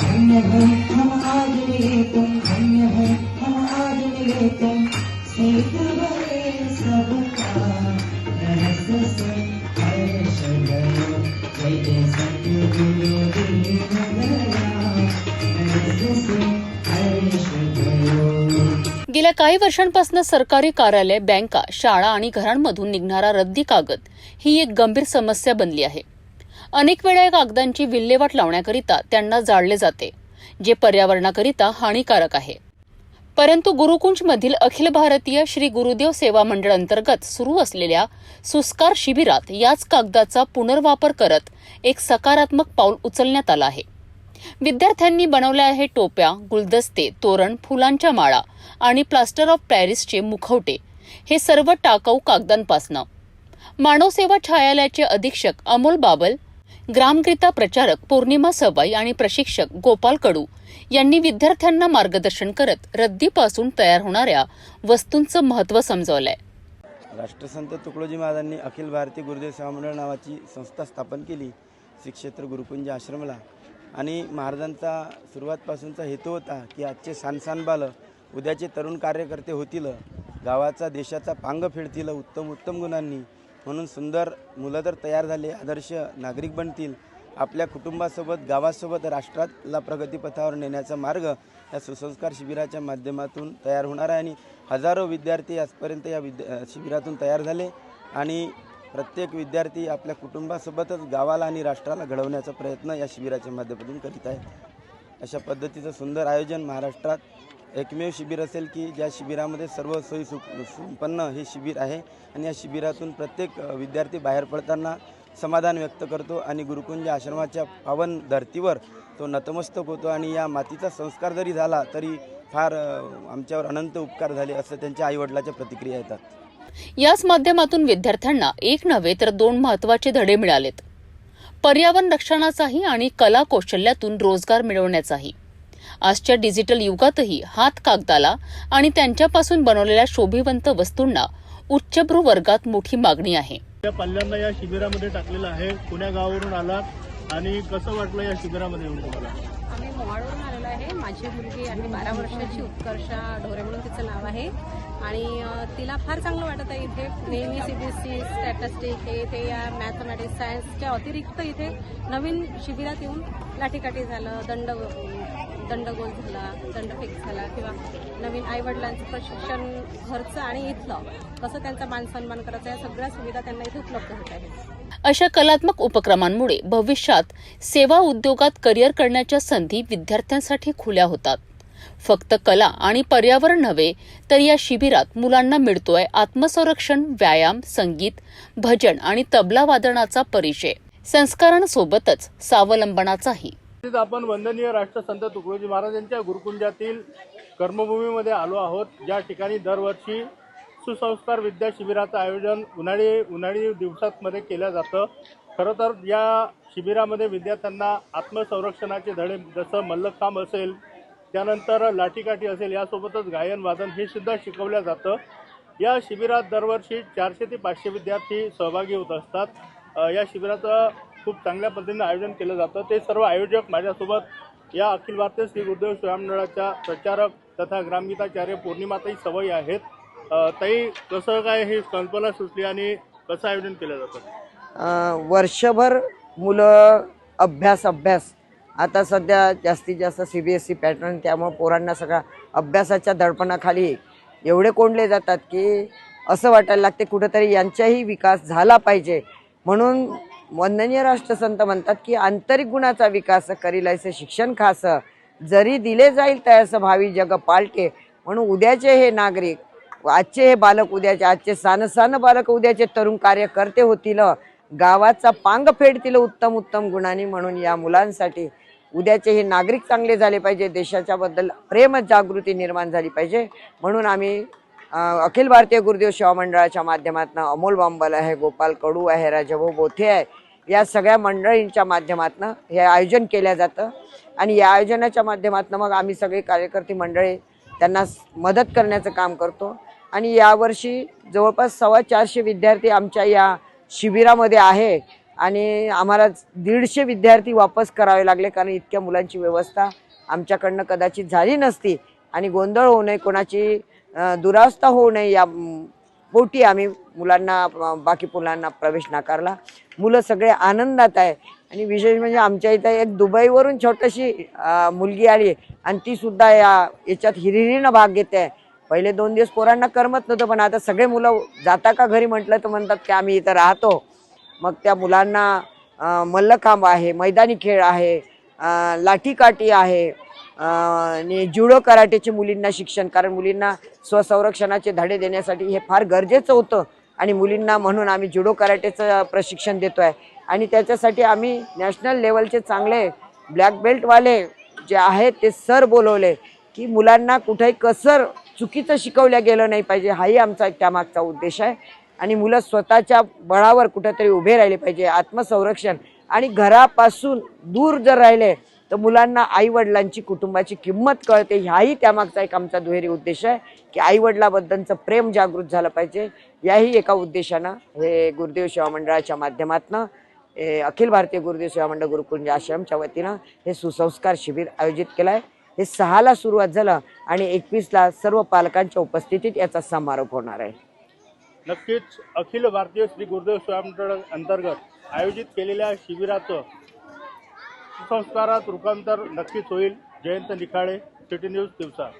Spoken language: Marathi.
धन्य है हम आज मिले तुम धन्य है हम आज मिले तुम सबका से हर्ष जय सतगुरु दीन दया से हर्ष गेल्या काही वर्षांपासून सरकारी कार्यालय बँका शाळा आणि घरांमधून निघणारा रद्दी कागद ही एक गंभीर समस्या बनली आहे. अनेक वेळा या कागदांची विल्हेवाट लावण्याकरिता त्यांना जाळले जाते जे पर्यावरणाकरिता हानिकारक आहे. परंतु गुरुकुंजमधील अखिल भारतीय श्री गुरुदेव सेवा मंडळ अंतर्गत सुरू असलेल्या सुस्कार शिबिरात याच कागदाचा पुनर्वापर करत एक सकारात्मक पाऊल उचलण्यात आलं आहे. विद्यार्थ्यांनी बनवल्या आहे टोप्या गुलदस्ते तोरण फुलांच्या माळा आणि प्लास्टर ऑफ पॅरिसचे मुखवटे. हे सर्व टाकाऊ कागदांपासनं. मानवसेवा छायालयाचे अधीक्षक अमोल बाबल ग्रामगीता प्रचारक पौर्णिमा सवाई आणि प्रशिक्षक गोपाल कडू यांनी विद्यार्थ्यांना मार्गदर्शन करत रद्दीपासून तयार होणाऱ्या वस्तूंचं महत्त्व समजवलंय. राष्ट्रसंत तुकडोजी महाराजांनी अखिल भारतीय गुरुदेव सेवा मंडळ नावाची संस्था स्थापन केली. श्री क्षेत्र गुरुकुंज आश्रमला. आणि महाराजांचा सुरुवातपासूनचा हेतू होता की आजचे सानसान बालं उद्याचे तरुण कार्यकर्ते होतील. गावाचा देशाचा पांग फेडतील. उत्तम उत्तम गुणांनी म्हणून सुंदर मुलं तर तयार झाले आदर्श नागरिक बनतील. आपल्या कुटुंबासोबत गावासोबत राष्ट्राला प्रगतीपथावर नेण्याचा मार्ग या सुसंस्कार शिबिराच्या माध्यमातून तयार होणार आहे आणि हजारो विद्यार्थी आजपर्यंत या विद्या शिबिरातून तयार झाले आणि प्रत्येक विद्यार्थी आपल्या कुटुंबासोबतच गावाला आणि राष्ट्राला घडवण्याचा प्रयत्न या शिबिराच्या माध्यमातून करीत आहे अशा पद्धतीचं सुंदर आयोजन महाराष्ट्रात एकमेव शिबिर असेल की ज्या शिबिरामध्ये सर्व सोयी सु संपन्न हे शिबिर आहे आणि या शिबिरातून प्रत्येक विद्यार्थी बाहेर पडताना समाधान व्यक्त करतो आणि गुरुकुंज आश्रमाच्या पावन धर्तीवर तो नतमस्तक होतो आणि या मातीचा संस्कार जरी झाला तरी फार आमच्यावर अनंत उपकार झाले असं त्यांच्या आईवडिलाच्या प्रतिक्रिया येतात. याच माध्यमातून विद्यार्थ्यांना एक नव्हे तर दोन महत्त्वाचे धडे मिळालेत. पर्यावरण रक्षणाचाही आणि कला कौशल्यातून रोजगार मिळवण्याचाही. आजच्या डिजिटल युगातही हात कागदाला आणि त्यांच्यापासून बनवलेल्या शोभिवंत वस्तूंना उच्चभ्रू वर्गात मोठी मागणी आहे. या पहिल्यांदा या शिबिरामध्ये टाकलेलं आहे. पुण्या गावावरून आलात आणि कसं वाटलं या शिबिरामध्ये येऊन तुम्हाला? आम्ही मोहाडवरून आलेलो आहे. माझी मुलगी आहे बारा वर्षाची उत्कर्षा ढोरे म्हणून तिचं नाव आहे. आणि तिला फार चांगलं वाटत आहे इथे. नेहमी सी बी सी स्टॅटिस्टिक हे ते या मॅथमॅटिक्स सायन्सच्या अतिरिक्त इथे नवीन शिबिरात येऊन लाठीकाठी झालं दंड दंडगोल झाला दंडफेक झाला किंवा नवीन आईवडिलांचं प्रशिक्षण घरचं आणि इथलं कसं त्यांचा मानसन्मान करायचा या सगळ्या सुविधा त्यांना इथे उपलब्ध होत आहेत. अशा कलात्मक उपक्रमांमुळे भविष्यात सेवा उद्योगात करिअर करण्याच्या संधी विद्यार्थ्यांसाठी खुल्या होतात. फक्त कला आणि पर्यावरण नव्हे तर या शिबिरात मुलांना मिळतोय आत्मसंरक्षण व्यायाम संगीत भजन आणि तबला वादनाचा परिचय. संस्कारांसोबतच स्वावलंबनाचाही. तसेच आपण वंदनीय राष्ट्रसंत तुकडोजी महाराज यांच्या गुरुकुंजातील कर्मभूमीमध्ये आलो आहोत. ज्या ठिकाणी दरवर्षी सुसंस्कार विद्या शिबिराचं आयोजन उन्हाळी उन्हाळी दिवसांमध्ये केलं जातं. खरं तर या शिबिरामध्ये विद्यार्थ्यांना आत्मसंरक्षणाचे धडे जसं मल्लखांब असेल त्यानंतर लाठीकाठी असेल यासोबतच गायन वादन हे सुद्धा शिकवलं जातं. या शिबिरात दरवर्षी चारशे ते पाचशे विद्यार्थी सहभागी होत असतात. या शिबिराचं खूप चांगल्या पद्धतीने आयोजन केलं जातं. ते सर्व आयोजक माझ्यासोबत या अखिल भारतीय श्री गुरुदेव स्वयंमंडळाच्या प्रचारक तथा ग्रामगीताचार्य पौर्णिमाताई सवयी आहेत. ताई कसं काय हे कल्पना सुचली आणि कसं आयोजन केलं जातं? वर्षभर मुलं अभ्यास अभ्यास. आता सध्या जास्तीत जास्त C B S C pattern त्यामुळं पोरांना सगळा अभ्यासाच्या दडपणाखाली एवढे कोंडले जातात की असं वाटायला लागते कुठंतरी यांचाही विकास झाला पाहिजे. म्हणून वंदनीय राष्ट्रसंत म्हणतात की आंतरिक गुणाचा विकास करील असे शिक्षण खास जरी दिले जाईल तयास भावी जग पालटे म्हणून उद्याचे हे नागरिक आजचे हे बालक उद्याचे आजचे सान सान बालक उद्याचे तरुण कार्यकर्ते होतील गावाचा पांग फेडतील उत्तम उत्तम गुणांनी. म्हणून या मुलांसाठी उद्याचे हे नागरिक चांगले झाले पाहिजे. देशाच्याबद्दल प्रेम जागृती निर्माण झाली पाहिजे. म्हणून आम्ही अखिल भारतीय गुरुदेव सेवा मंडळाच्या माध्यमातून अमोल बांबल आहे गोपाल कडू आहे राजाभाऊ बोथे आहे या सगळ्या मंडळींच्या माध्यमातून हे आयोजन केलं जातं. आणि या आयोजनाच्या माध्यमातून मग आम्ही सगळे कार्यकर्ते मंडळी त्यांना मदत करण्याचं काम करतो. आणि यावर्षी जवळपास सव्वा चारशे विद्यार्थी आमच्या या शिबिरामध्ये आहे. आणि आम्हाला दीडशे विद्यार्थी वापस करावे लागले कारण इतक्या मुलांची व्यवस्था आमच्याकडनं कदाचित झाली नसती. आणि गोंधळ होऊ नये कोणाची दुरावस्था होऊ नये या पोटी आम्ही मुलांना बाकी मुलांना प्रवेश नाकारला. मुलं सगळे आनंदात आहे. आणि विशेष म्हणजे आमच्या इथं एक दुबईवरून छोटीशी मुलगी आली आणि ती सुद्धा या याच्यात हिरिरीनं भाग घेते. आहे पहिले दोन दिवस पोरांना करमत नव्हतं पण आता सगळे मुलं जाता का घरी म्हटलं तर म्हणतात की आम्ही इथं राहतो. मग त्या मुलांना मल्लखांब आहे मैदानी खेळ आहे लाठीकाठी आहे. आणि जुडो कराटेचे मुलींना शिक्षण कारण मुलींना स्वसंरक्षणाचे धडे देण्यासाठी हे फार गरजेचं होतं. आणि मुलींना म्हणून आम्ही जुडो कराटेचं प्रशिक्षण देतो आहे आणि त्याच्यासाठी आम्ही नॅशनल लेवलचे चांगले ब्लॅक बेल्टवाले जे आहेत ते सर बोलवले की मुलांना कुठेही कसर चुकीचं शिकवल्या गेलं नाही पाहिजे हाही आमचा त्यामागचा उद्देश आहे. आणि मुलं स्वतःच्या बळावर कुठेतरी उभे राहिले पाहिजे आत्मसंरक्षण. आणि घरापासून दूर जर राहिले तर मुलांना आई वडिलांची कुटुंबाची किंमत कळते. ह्याही त्यामागचा एक आमचा दुहेरी उद्देश आहे की आई वडिलाबद्दलचं प्रेम जागृत झालं पाहिजे. याही एका उद्देशानं हे गुरुदेव सेवा मंडळाच्या माध्यमातनं अखिल भारतीय गुरुदेव सेवा मंडळ गुरुकुंज आश्रमच्या वतीनं हे सुसंस्कार शिबिर आयोजित केलं आहे. हे सहाला सुरुवात झालं आणि एकवीसला सर्व पालकांच्या उपस्थितीत याचा समारोप होणार आहे. नक्कीच अखिल भारतीय श्री गुरुदेव सेवा मंडळ अंतर्गत आयोजित केलेल्या शिबिराचं सुसंस्कारात रूपांतर नक्कीच होईल. जयंत निखाळे सिटी न्यूज दिवसा.